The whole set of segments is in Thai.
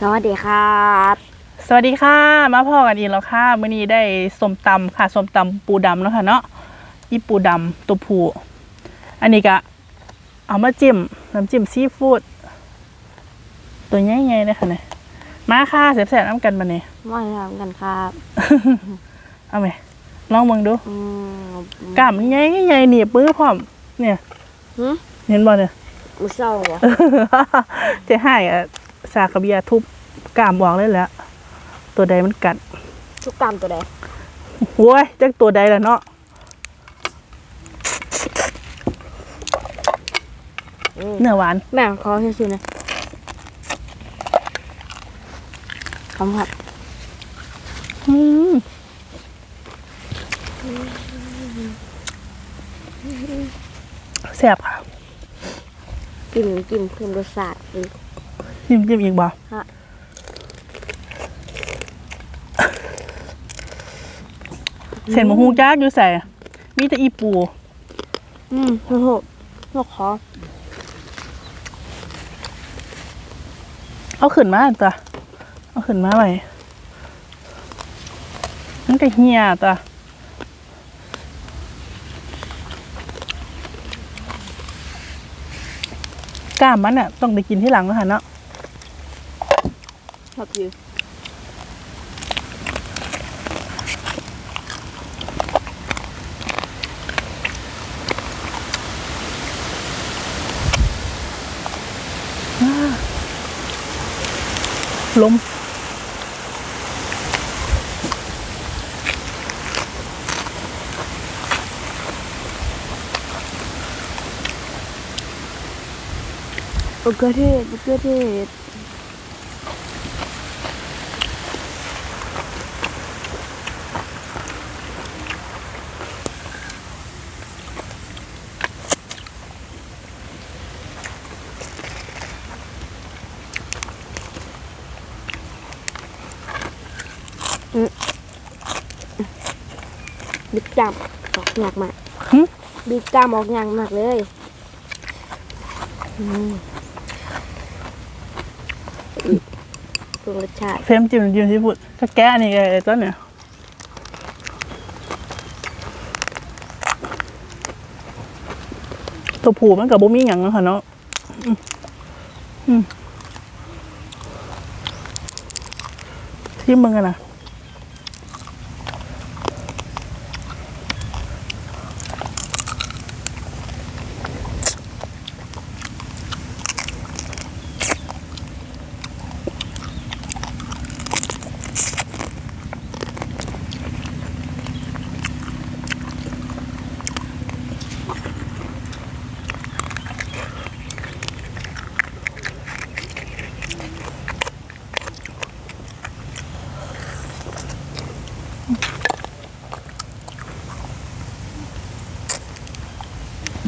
สวัสดีครับ สวัสดีค่ะ มาพอกันอีกแล้วค่ะมื้อนี้ได้ส้มตำค่ะส้มตำปูดำแล้วค่ะเนาะอีปูดำตัวผู้อันนี้ก็เอามาจิ้มน้ำจิ้มซีฟู้ดตัวใหญ่ๆเลยค่ะเนี่ยมาค่ะแซ่บๆน้ำกันมาเนี่ยมาทำกันครับเอาไหมลองเบิ่งดูอืมกล้ามใหญ่ๆหนีบมือพร้อม เนี่ยหึเห็นบ่เนี่ยมือเศร้าเหรอจะให้อะ สากกระเบียทุบกล้ามออกเลยแหล้วตัวใดมันกัดทุกตามตัวใดโว้ยจักตัวใดล่ะเนาะอืมเนื้อหวานแม่งขอชื่อๆนะคำครับอืมแซ่บค่ะ กินกินเพิ่มรสชาติอีก จิ้มจิ้มอีกบ่ฮะเส้นหมูฮูจ้าอยู่ใส่มีแต่อีปู อืมโอ้โหโอ้ขอเอาขึ้นมาตัวเอาขึ้นมาไว้มันก็เหี่ยตัวกล้ามมันอะ ต้องไปกินที่หลังแล้วค่ะเนาะ ชอบอยู่ล้มมะเขือเทศมะเขือเทศอืม บิ๊กจัมออกหนักมากหึบิ๊กจัมออกหนักมากเลยอืมปรุงรสชาติเฟรมจิ้มจิ้มซีฟู้ดถ้าแกะอันนี้ก็ไอ้ตัวเนี่ยตัวผูมันกับบุมีหยังเนาะค่ะเนาะอืมอืมที่มึงอะนะ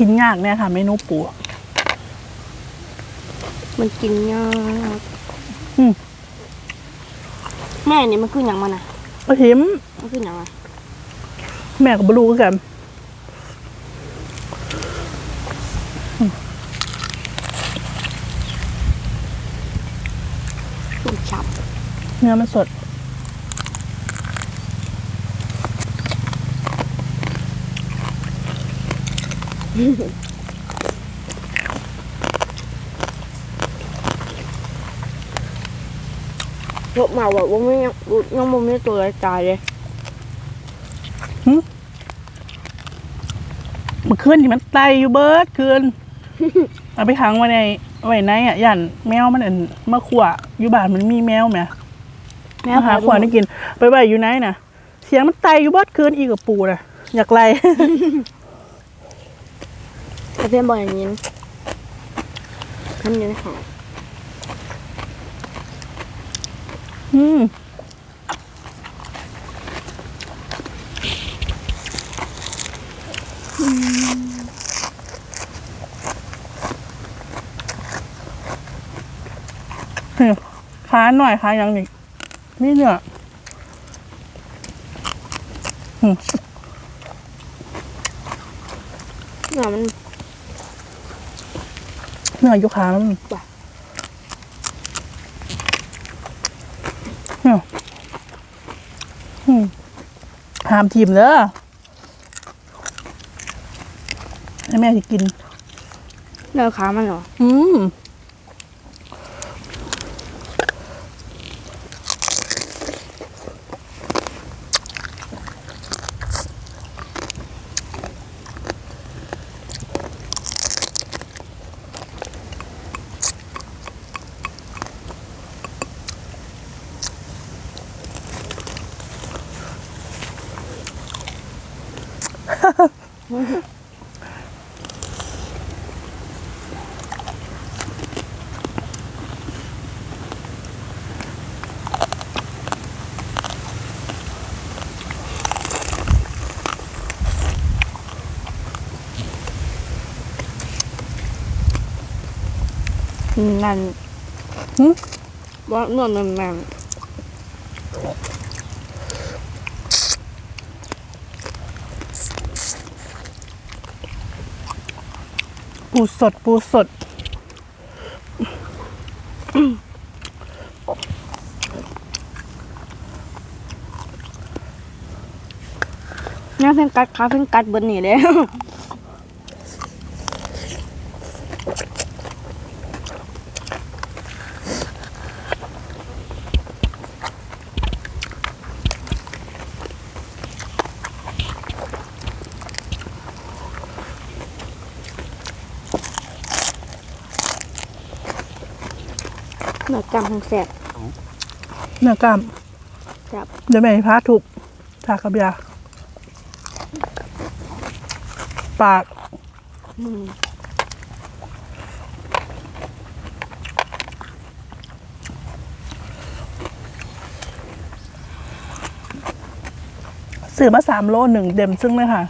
กินยากเนี่ยค่ะเมนูปูมันกินยากอืมแม่นี่มันคืออย่างมันอะเอาหิมมันคืออย่างอะแม่กับบลูคือกันชุ่มฉ่เนื้อมันสด รสมาแบบว่าไม่ยังยังไม่มีตัวอะไรตายเลยเมื่อคืนที่มันไตอยู่เบิร์ดคืนเอาไปขังไว้ในไว้ในอะย่านแมวมันอันมาขวอยู่บ้านมันมีแมวไหมแม่มาหาขวได้กิน ไปไว้อยู่ไหนน่ะ เสียงมันไตอยู่เบิร์ดคืนอีกกับปูน่ะ อยากไล่ แต่เพื่อนบอกอย่างนี้ท่านอยู่ในหออืมเฮ้าหน่อยขายังนี่นี่เนี่ยอืมเนี่ยมัน เนื้ออยู่ขามันจ้ะเนี่ยอืมห้ามทีมเด้อให้แม่จะกินเนื้อขามันเหรอ อืม อืมนั่นหึ ว่าเนื้อมันมัน ปูสดปูสด น่าเพิ่งกัดขาเพิ่งกัดบนนี่เลย เนื้อกำของแสบเนื้อกล้ามจับเดี๋ยวแม่ให้พาทุบทากระเบียร์ปากอืมซื้อมาสามโลหนึ่งเต็มซึ่งเลยค่ะ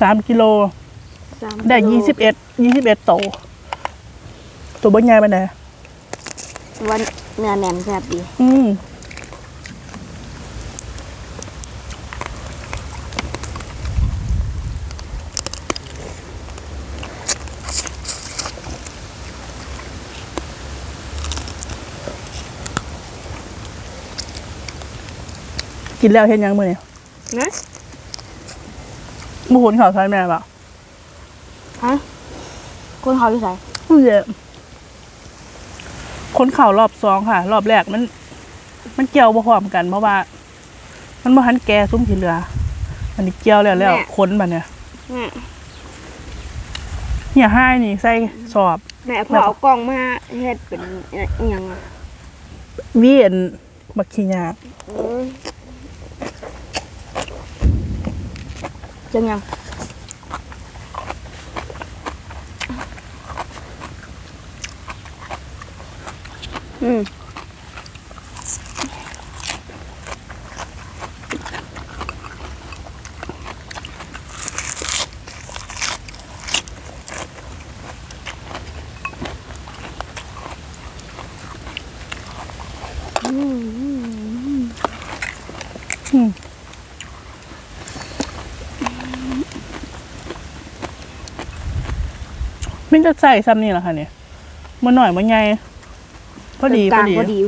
สามกิโล สามได้กิโลยี่สิบเอ็ดยี่สิบเอ็ดโตว ตัวบนใหญ่ไปไหนวันเนื้อแน่นแสบดีอืมกินแล้วเห็นยังมือเนี่ยนะมูหุนเขาวใช้แม่ปะฮะคนเขาอยู่ใส่อืมเยอะ คนเข่ารอบสองค่ะ รอบแรกมัน มันเกี่ยวบ่พร้อมกัน เพราะว่า มันบ่ทันแก่ซุ้มขีเหลืออันนี้เกี่ยวแล้วแล้วค้นบัดเนี่ยแม่เนี่ยให้นี่ใส่สอบแม่พอเอากล้องมาเฮ็ดเป็นอหยังอะเวียนบักขี้ยากอืมจังยัง อืมมันจะใส่ซ้ำนี่แหละค่ะเนี่ยมันหน่อยมันใหญ่ อดีพกอลางดี พอดี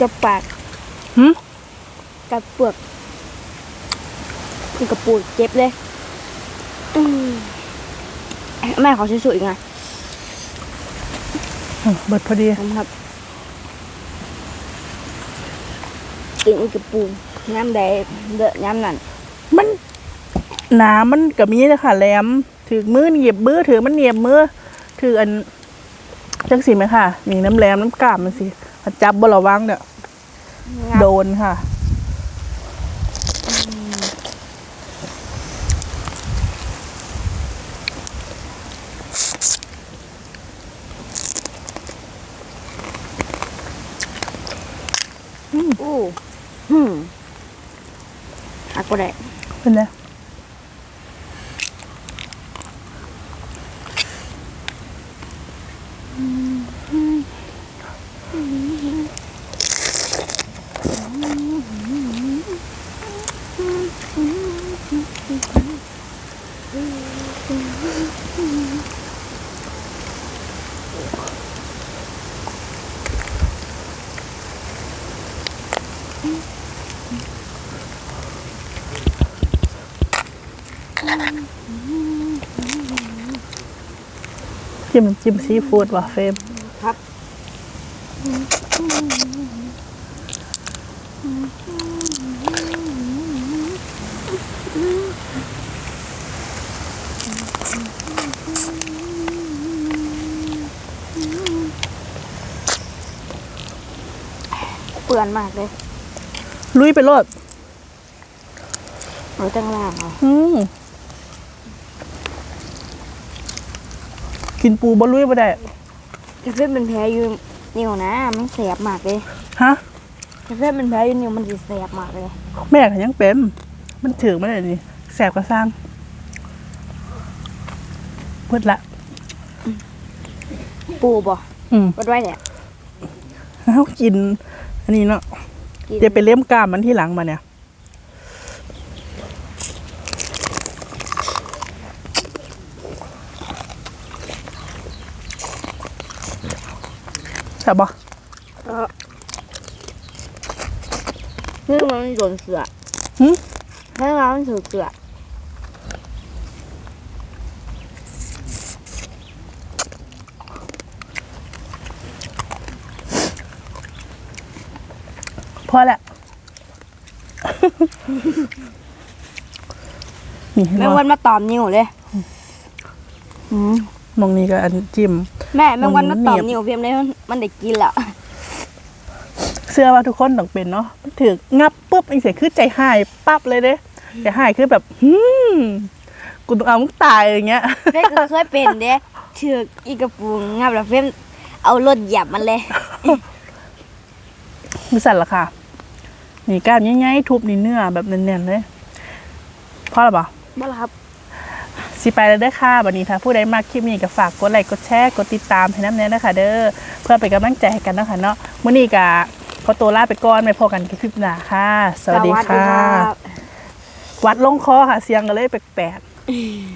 จะปากหึกัดเปลือกนี่กระปูดเจ็บเลยอืมแม่เขาสวยๆไงอืม เบิดพอดีผมครับกินอีกกระปูน้ำแดงเดอะน้ำนั่นมันหนามันกับมีเลยค่ะแหลมถือมือเหยียบมือถือมันเหยียบมือถืออันจังสิไหมค่ะ มีน้ำแหลมน้ำกล้ามมันสิถ้าจับบระวังเนี่ยงับโดนค่ะ บ่ได้เป็นไง จิ้มน้ำจิ้มซีฟู้ดว่ะเฟรมครับ เปื่อนมากเลย ลุยไปโลดเอาจังล่างเอา อืม กินปูบะลุยบ่ได้กาแฟเป็นแพ้อยู่นิ้วนะมันแสบมากเลยฮะกาแฟเป็นแพ้อยู่นิ้วมันสิแสบมากเลยแม่ก็ยังเป็นมันถึงไม่ได้นี่แสบกระสร้างเพิดละ ปูบ่อืมวัดไว้เนี่ยเขากิน อันนี้เนาะกินเดี๋ยวไปเลี้ยมกล้ามมันที่หลังมาเนี่ย ใช่ปะคือมันโดนเสือหึให้มันถือเสือพอแหละนี่แม่งวันมาตอมนิ้วเลย อืมมองนี้ก็อันจิ้ม แม่แม่งวันมาตอมมันเหนีนิ้ยววเพียมเลยมันมันได้กินแล้วเสื้อว่าทุกคนต้องเป็นเนาะมันถืองับปุ๊บไอ้เสียคือใจหายปั๊บเลยเด้ใจหายคือแบบหืมกูต้องเอามึงตายอย่างเงี้ยเฟ้ก็เคยเป็นเด้ถือกอีกระปุงงับแล้วเฟ้มเอารถเหยียบมันเลยมือสั่นละค่ะนี่กล้ามง่ายๆทุบนี่เนื้อแบบเนียนๆเลยพอหรือเปล่าบ่ล่ะครับ สิไปแล้วเด้อค่ะวันนี้ถ้าผู้ใดมากคลิปนี้ก็ฝากกดไลค์กดแชร์กดติดตามให้น้ำแน่นะคะเด้อเพื่อเป็นกำลังใจให้กันเนาะคะเนาะมื้อนี้ก็ขอตัวลาไปก่อนไปพบกันคลิปหน้าค่ะ สวัสดีค่ะรับวัดลงคอค่ะ เสียงก็เลยแปลกๆ